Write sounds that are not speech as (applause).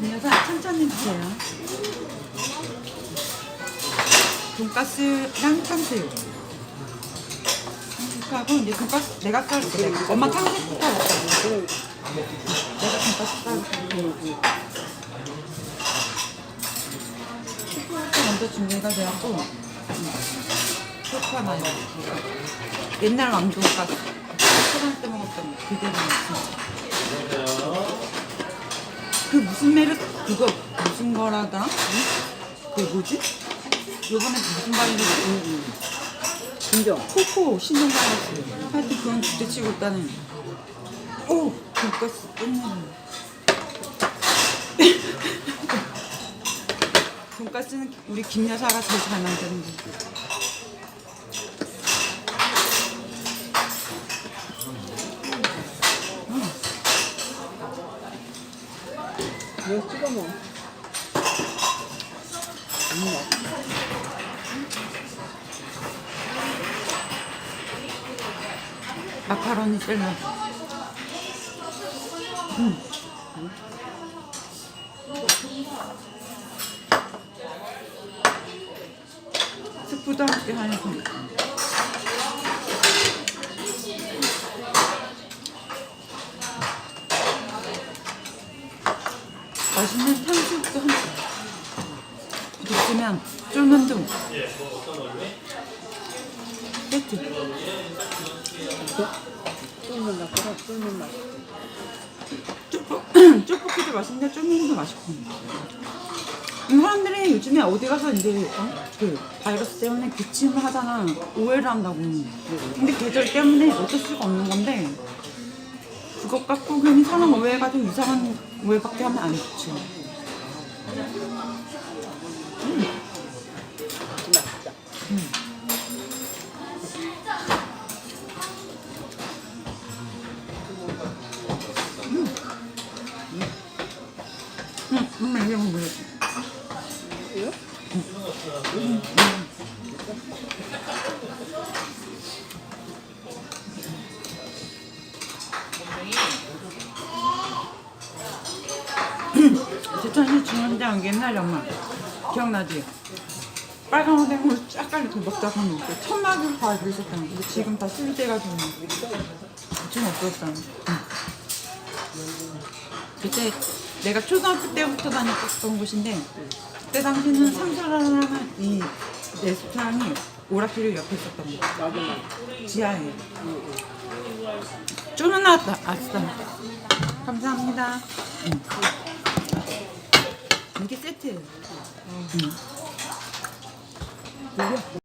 그래서 천천히 드세요. 돈가스랑 탕수육. 탕수육하고 이제 돈가스 내가 썰게. 엄마 탕수육부터 먹자. 내가 돈가스 썰게. 소프트 먼저 준비가 되었고 소프 하나 이렇게. 옛날 왕돈가스. 초등학교 때 먹었던 그대로 진짜. 그 무슨 메르 그거 무슨 거라더라? 응? 그 뭐지? 요번에 무슨 바이러스 진정. 코코 신종 바이러스 하여튼 그건 둘째치고 있다는 오 돈가스 끝내는 (laughs) 돈가스는 우리 김 여사가 제일 잘 만드는데 이거 찍어 먹어. 음, 마카로니 샐러드 음. 스프도 함께 하니까 맛있는 탕수육도 함께 있으면 쫄면도 세트 쫄면 맛보다 쫄면 맛. 쪽볶- 쪽볶이도 맛있는데 쫄면도 맛있고 음, 사람들이 요즘에 어디 가서 이제 어? 그 바이러스 때문에 기침을 하잖아 오해를 한다고 근데 계절 때문에 어쩔 수가 없는 건데 그것 갖고 괜히 사람 오해해가지고 이상한 오해밖에 하면 안 좋지 맛있다. 응, 엄마 이거 먹어 이 거? 제천시 중앙장 옛날에 엄마 기억나지? 빨간 오뎅으로 쫙 먹다가 하면 그 천막을 다 근데 지금 다 수리돼가지고 지금 없었잖아 응. 그때 내가 초등학교 때부터 다녔던 곳인데 그때 당시는 상사라는 이 레스토랑이 오락실 옆에 있었던 거. 지하에 쪼는 나왔다 아싸 감사합니다 응. 세트예요 응.